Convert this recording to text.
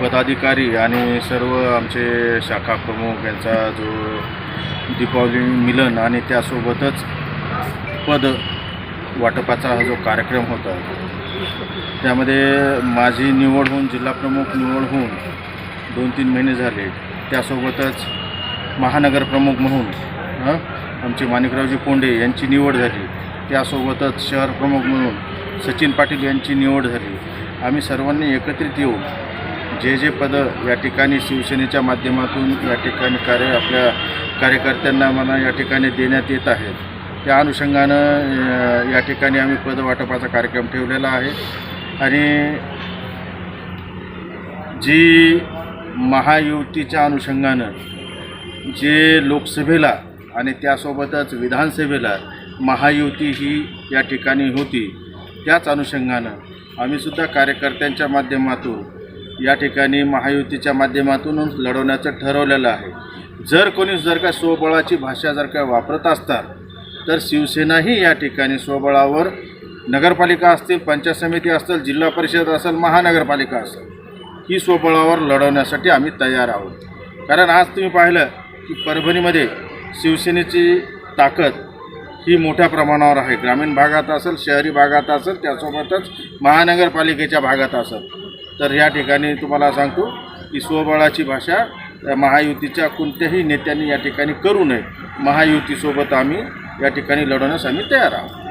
पदाधिकारी आणि सर्व आमचे शाखा प्रमुख यांचा जो दीपावली मिलन आणि त्यासोबतच पद वाटपाचा हा जो कार्यक्रम होता त्यामध्ये माझी निवड होऊन जिल्हाप्रमुख निवड होऊन दोन तीन महिने झाले. त्यासोबतच महानगरप्रमुख म्हणून आमचे माणिकरावजी कोंडे यांची निवड झाली. त्यासोबतच शहरप्रमुख म्हणून सचिन पाटील यांची निवड झाली. आम्ही सर्वांनी एकत्रित येऊन जे जे पदं या ठिकाणी शिवसेनेच्या माध्यमातून या ठिकाणी कार्य आपल्या कार्यकर्त्यांना मला या ठिकाणी देण्यात येत आहेत त्या अनुषंगानं या ठिकाणी आम्ही पदवाटपाचा कार्यक्रम ठेवलेला आहे. आणि जी महायुतीच्या अनुषंगानं जे लोकसभेला आणि त्यासोबतच विधानसभेला महायुती ही या ठिकाणी होती त्याच अनुषंगानं आम्हीसुद्धा कार्यकर्त्यांच्या माध्यमातून या ठिकाणी महायुतीच्या माध्यमातूनच लढवण्याचं ठरवलेलं आहे. जर कोणी जर का स्वबळाची भाषा जर का वापरत असतात तर शिवसेनाही या ठिकाणी स्वबळावर नगरपालिका असतील पंचायत समिती असतील जिल्हा परिषद असेल महानगरपालिका असेल ही स्वबळावर लढवण्यासाठी आम्ही तयार आहोत. कारण आज तुम्ही पाहिलं की परभणीमध्ये शिवसेनेची ताकद ही मोठ्या प्रमाणावर आहे. ग्रामीण भागात असेल शहरी भागात असेल त्यासोबतच महानगरपालिकेच्या भागात असेल. तर या ठिकाणी तुम्हाला सांगतो की स्वबळाची भाषा या महायुतीच्या कोणत्याही नेत्यांनी या ठिकाणी करू नये. महायुतीसोबत आम्ही या ठिकाणी लढवण्यास आम्ही तयार आहोत.